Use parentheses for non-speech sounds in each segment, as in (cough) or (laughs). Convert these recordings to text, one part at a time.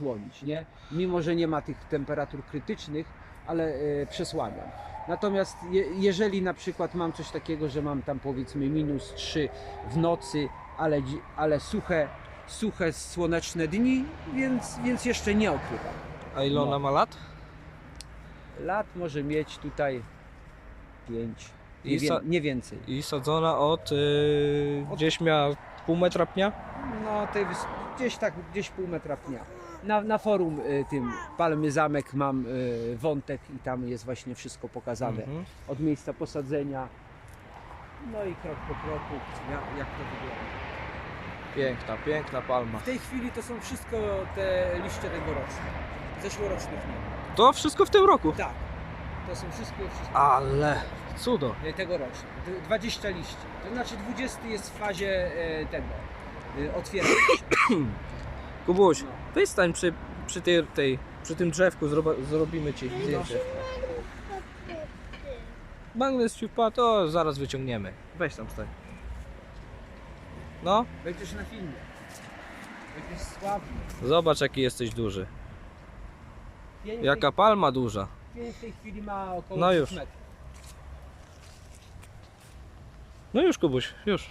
słonić, nie? Mimo, że nie ma tych temperatur krytycznych, ale e, przesłaniam. Natomiast je, jeżeli na przykład mam coś takiego, że mam tam powiedzmy minus 3 w nocy, ale, ale suche, suche, słoneczne dni, więc, więc jeszcze nie okrywam. A ile ona No. ma lat? Lat może mieć tutaj 5, I nie, wie, nie więcej. I sadzona od... Yy, gdzieś miała pół metra pnia? No, tej gdzieś tak, gdzieś pół metra pnia. Na, na forum y, tym Palmy Zamek mam y, wątek i tam jest właśnie wszystko pokazane. Mhm. Od miejsca posadzenia, no i krok po kroku, jak, jak to wygląda. Piękna, piękna palma. W tej chwili to są wszystko te liście tegoroczne. Zeszłorocznych nie ma. To wszystko w tym roku. Tak, to są wszystko, wszystko Ale cudo. tegoroczne. D- 20 liści. To znaczy 20 jest w fazie y, tego, y, otwierania się. (coughs) Kubuś, weź stań przy, przy, tej, tej, przy tym drzewku, zroba, zrobimy ci zdjęcie. Magnes ci wpadł, to zaraz wyciągniemy. Weź tam stań. No, Będziesz na filmie. Będziesz sławny. zobacz jaki jesteś duży. Pień Jaka palma duża. pień w tej chwili ma około No 3 już. metrów. No już Kubuś, już.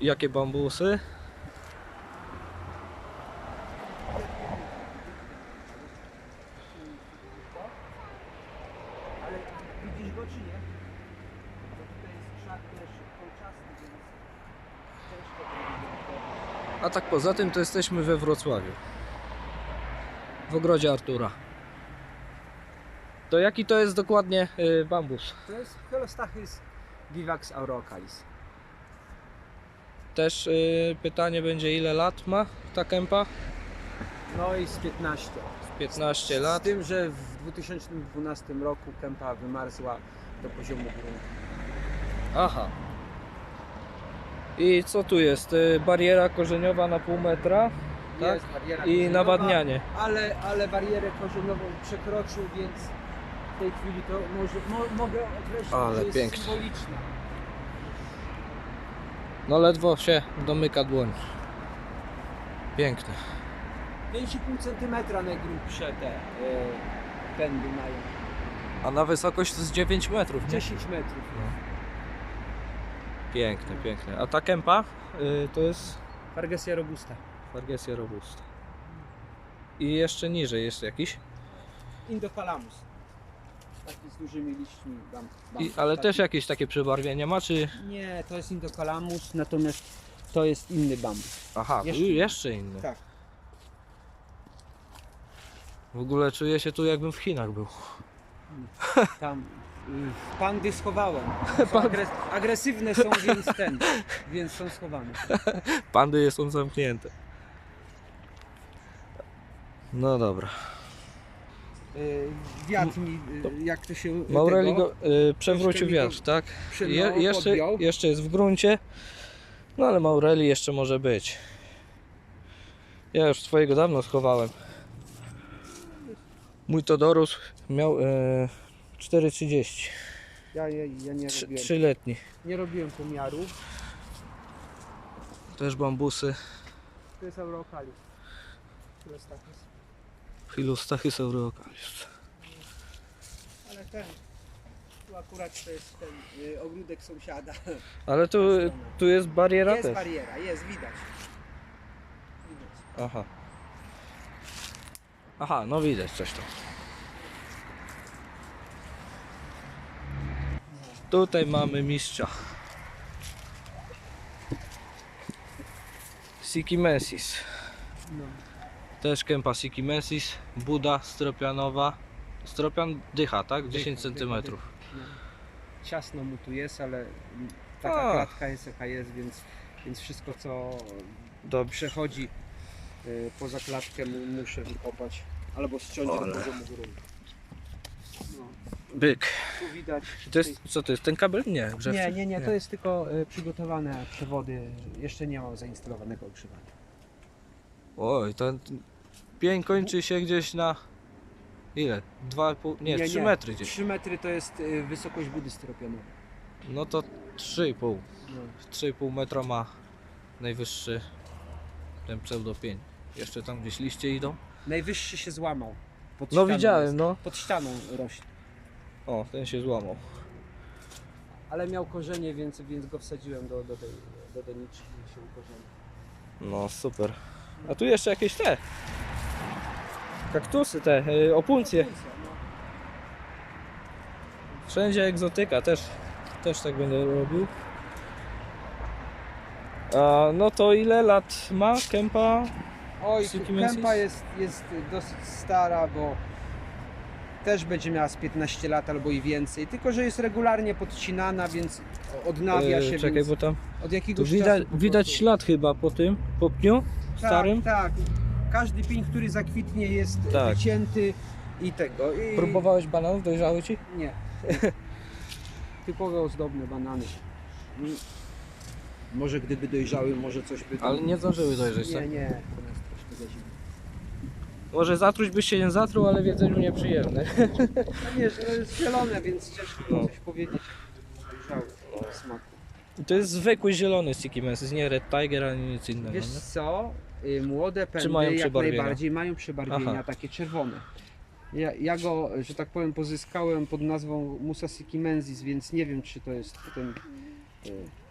Jakie bambusy? Ale widzisz go czy nie? Bo tutaj jest krzak też więc ciężko go A tak poza tym to jesteśmy we Wrocławiu. W ogrodzie Artura. To jaki to jest dokładnie y, bambus? To jest Helostachys vivax aurocalis. Też y, pytanie będzie ile lat ma ta kępa? No i z 15. 15 Z lat. tym, że w 2012 roku kępa wymarzła do poziomu gruntu. Aha. I co tu jest? Y, Bariera korzeniowa na pół metra Tak? Jest bariera i korzeniowa, nawadnianie. Ale, ale barierę korzeniową przekroczył, więc w tej chwili to może, mo, mogę określić, Ale że jest pięknie. symboliczna. No ledwo się domyka dłoń. Piękne. 5,5 cm najgrubsze te e, pędy mają. A na wysokość to z 9 metrów. Nie? 10 metrów. Piękne, piękne. A ta kępa y, to jest Fargesia robusta. Fargesia robusta. I jeszcze niżej jest jakiś. Indocalamus. Taki z dużymi liśćmi. Bam, bam, I, ale taki. też jakieś takie przebarwienie ma, czy... Nie, to jest Indocalamus, natomiast to jest inny bambus. Aha, jeszcze, jeszcze inny. Tak. W ogóle czuję się tu jakbym w Chinach był. Tam y, pandy schowałem. (laughs) Są agres agresywne są, więc ten, więc są schowane. Pandy są zamknięte. No dobra. Y, wiatr mi, y, jak to się Maureli tego, go y, przewrócił mi go wiatr, tak? przy- Je, no, jeszcze, podjął. jeszcze jest w gruncie. No ale Maureli jeszcze może być. Ja już swojego dawno schowałem. Mój to dorósł, miał e, 4,30. Ja, ja, ja nie Trzy- robiłem, Trzyletni. nie robiłem pomiaru. Też bambusy. To jest Aurocalis. Philostachys. Philostachys aureocalis. Ale ten, tu akurat to jest ten y, ogródek sąsiada. Ale tu, tu jest bariera Jest też. bariera, jest, widać. Widać. Aha. Aha, no widać coś tam. Tutaj mamy mistrza. Sikimensis. No. Też kępa Sikimensis. Buda stropianowa. Stropian dycha, tak? 10 Dycha, cm. dycha, dycha. No. Ciasno mu tu jest, ale taka A. klatka jest jaka jest, więc, więc wszystko co Dobrze. przechodzi y, poza klatkę mu, muszę wykopać albo ściąć do poziomu gruntu. No, Byk. tu widać. To jest, co to jest? Ten kabel? Nie, grzewczy? Nie, nie, nie, to jest tylko y, przygotowane przewody. Jeszcze nie mam zainstalowanego ogrzewania. Oj, ten pień kończy się gdzieś na ile? 2,5, nie, 3 metry gdzieś. 3 metry to jest y, wysokość budy styropianowej. No to 3,5. No. 3,5 metra ma najwyższy ten pseudopień. Jeszcze tam gdzieś liście idą. Najwyższy się złamał. Pod No ścianą widziałem, jest. no. Pod ścianą rośnie. O, ten się złamał. Ale miał korzenie, więc, więc go wsadziłem do, do tej do doniczki i się ukorzenił. No super. A tu jeszcze jakieś te. Kaktusy te, y, opuncje. Wszędzie egzotyka, też, też tak będę robił. A, no to ile lat ma kępa? Oj, kępa jest, jest dosyć stara, bo też będzie miała z 15 lat albo i więcej. Tylko, że jest regularnie podcinana, więc odnawia E, się. Czekaj, więc bo tam od jakiegoś widać, czasu widać ślad chyba po tym, po pniu starym. Tak, tak. Każdy pień, który zakwitnie jest Tak. wycięty i tego. I... Próbowałeś bananów, dojrzały ci? Nie. (laughs) Typowe ozdobne banany. Mm. Może gdyby dojrzały, może coś by... Ale nie zdążyły dojrzeć, Nie, tak? nie. To Może zatruć byś się nie zatruł, ale w jedzeniu nieprzyjemne. No wiesz, to jest zielone, więc ciężko No. coś powiedzieć. Dojrzały o smaku. To jest zwykły zielony sticky mess, nie Red Tiger ani nic innego. Wiesz nie? co? Y, Młode pędy mają jak przebarwienia? najbardziej mają przebarwienia, Aha. takie czerwone. Ja, ja go, że tak powiem, pozyskałem pod nazwą Musa Sikimensis, więc nie wiem, czy to jest ten...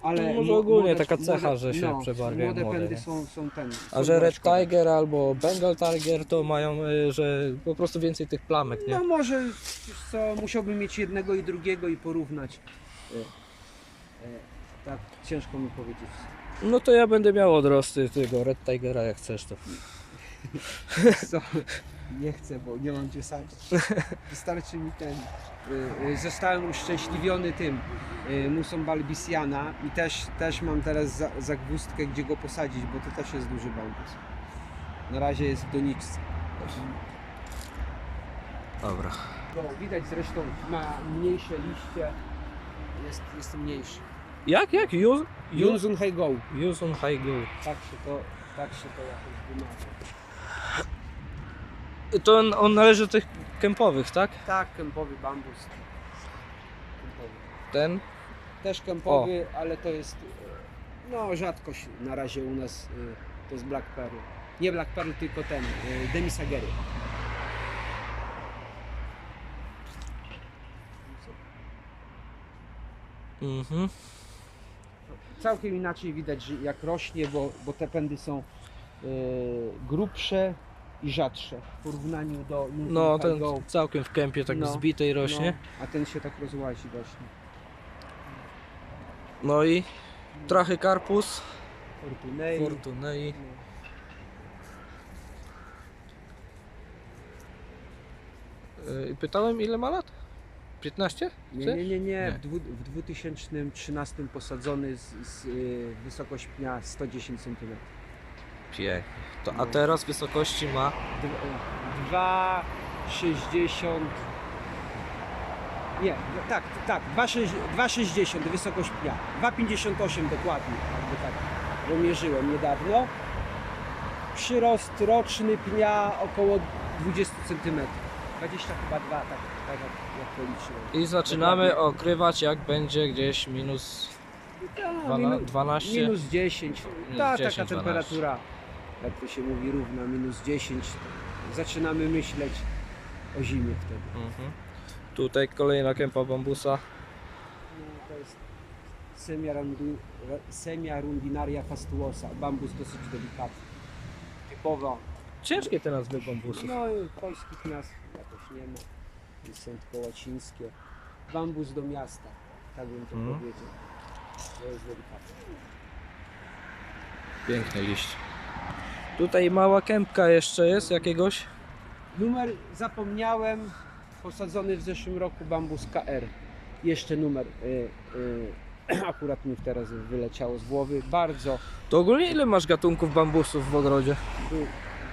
Ale No, może mo- ogólnie młode- taka cecha, młode- że się no, przebarwiają Młode młode, pędy nie? są, są ten. A są że Red. Tiger albo Bengal Tiger to mają, y, że po prostu więcej tych plamek, nie? No może, wiesz co, musiałbym mieć jednego i drugiego i porównać. Y, y, Tak, ciężko mi powiedzieć. No to ja będę miał odrosty tego Red Tigera jak chcesz to. (laughs) Co? Nie chcę, bo nie mam gdzie sadzić. (laughs) Wystarczy mi ten. y, y, Zostałem uszczęśliwiony tym y, musą balbisiana i też, też mam teraz za- zagwózdkę, gdzie go posadzić, bo to też jest duży balbus. Na razie jest w doniczce. Dobra. Go widać zresztą ma mniejsze liście. Jest, jest mniejszy. Jak, jak? Use, use, Go. use on high go. Tak się to, tak się to jakoś wymawia. To on, on należy do tych kępowych, tak? Tak, kępowy bambus. Kępowy. Ten? Też kępowy, ale to jest e, no rzadkość na razie u nas e, to jest Black Pearl. Nie Black Pearl, tylko ten, e, Demisagery. Mhm. Całkiem inaczej widać, że jak rośnie, bo, bo te pędy są e, grubsze i rzadsze w porównaniu do Yunzun No, ten Go. całkiem w kępie tak No, zbitej rośnie. No, a ten się tak rozłazi właśnie. No i Trachy Carpus, Fortunei. Fortunei. Y, Pytałem ile ma lat? 15? Nie, nie, nie, nie. Nie. W, dwu, w 2013 posadzony z, z y, wysokość pnia 110 cm. Pięknie. To, a No. teraz wysokości ma 2,60 nie, tak, tak, 2,6 2,60 wysokość pnia, 2,58 dokładnie, jakby tak, bo mierzyłem niedawno. Przyrost roczny pnia około 20 cm, 20 chyba 2, tak, tak jak, jak policzyłem. i zaczynamy Dokładnie. okrywać jak będzie gdzieś minus Ta, dwana- minu- 12. Minus 10. Minus Ta, 10, taka 12. temperatura, jak to się mówi, równa, minus 10. Zaczynamy myśleć o zimie wtedy. Mhm. Tutaj kolejna kępa bambusa. No, to jest semiarundu- semiarundinaria fastuosa, bambus dosyć delikatny. Typowa. Ciężkie te nazwy bambusów. No i polskich miast jakoś nie ma. Są tylko łacińskie. Bambus do miasta, tak bym to Mhm. powiedział. To jest delikatne. Piękne liście. Tutaj mała kępka jeszcze jest jakiegoś. Numer zapomniałem, posadzony w zeszłym roku bambus KR. Jeszcze numer y, y, (clears throat) akurat mi teraz wyleciało z głowy. Bardzo To ogólnie ile masz gatunków bambusów w ogrodzie? du,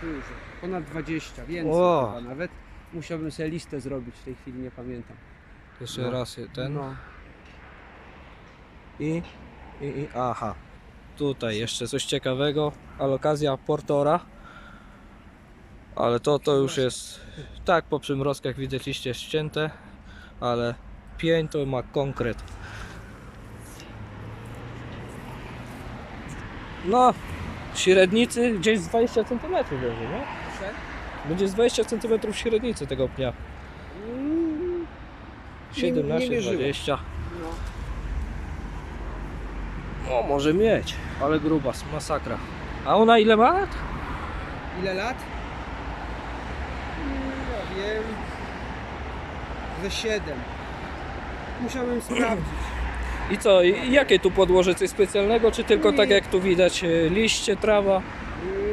dużo, ponad 20, więcej O. chyba nawet. Musiałbym sobie listę zrobić, w tej chwili nie pamiętam. Jeszcze No. raz je- ten. No, I, i, i, aha. Tutaj jeszcze coś ciekawego. Alokazja Portora. Ale to, to już jest, tak po przymrozkach widać liście ścięte, ale pień to ma konkret. No, Średnicy gdzieś z 20 cm będzie, nie? Będzie z 20 cm średnicy tego pnia. Mm, 17, mierzyłem. 20. O, może mieć, ale grubas, masakra. A ona ile ma lat? Ile lat? Ja wiem. Ze 7. Musiałem sprawdzić. I co, i jakie tu podłoże? Coś specjalnego, czy tylko Nie. tak jak tu widać, e, liście, trawa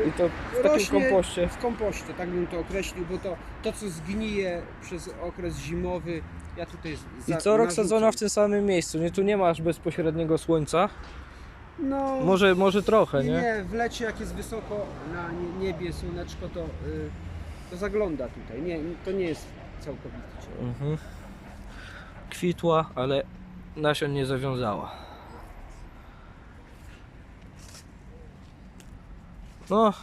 i to w takim Rośnie kompoście? W kompoście, tak bym to określił, bo to, to co zgnije przez okres zimowy, ja tutaj z- I za- co rok narzucam. sadzona w tym samym miejscu, nie? Tu nie masz bezpośredniego słońca. No, Może, może trochę, nie, nie? nie, w lecie jak jest wysoko na nie- niebie słoneczko, to, y, to zagląda tutaj. Nie, to nie jest całkowicie. Mhm. Kwitła, ale nasion nie zawiązała. No,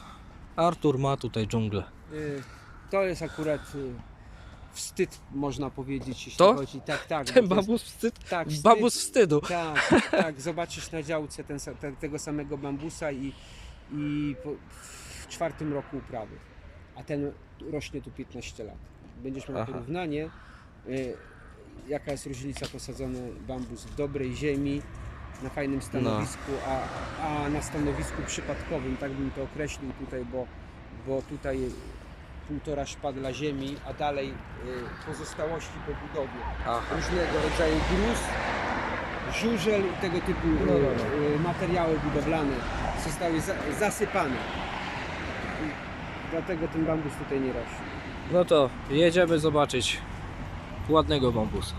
Artur ma tutaj dżunglę. Y, To jest akurat y, wstyd, można powiedzieć, jeśli To? chodzi. Tak, tak. Ten to jest- bambus wstyd? Tak, wstyd. Bambus wstydu. Tak, tak, zobaczysz na działce ten, sa- te, tego samego bambusa i, i po, w czwartym roku uprawy, a ten rośnie tu 15 lat. Będziesz miał Aha. porównanie, y, jaka jest różnica posadzony bambus w dobrej ziemi, na fajnym stanowisku, a, a na stanowisku przypadkowym, tak bym to określił tutaj, bo, bo tutaj półtora szpadla ziemi, a dalej y, pozostałości po budowie Aha. różnego rodzaju gruz, żużel i tego typu No, no, e, e, materiały budowlane zostały za, zasypane. Dlatego ten bambus tutaj nie rośnie. No to jedziemy zobaczyć ładnego bambusa.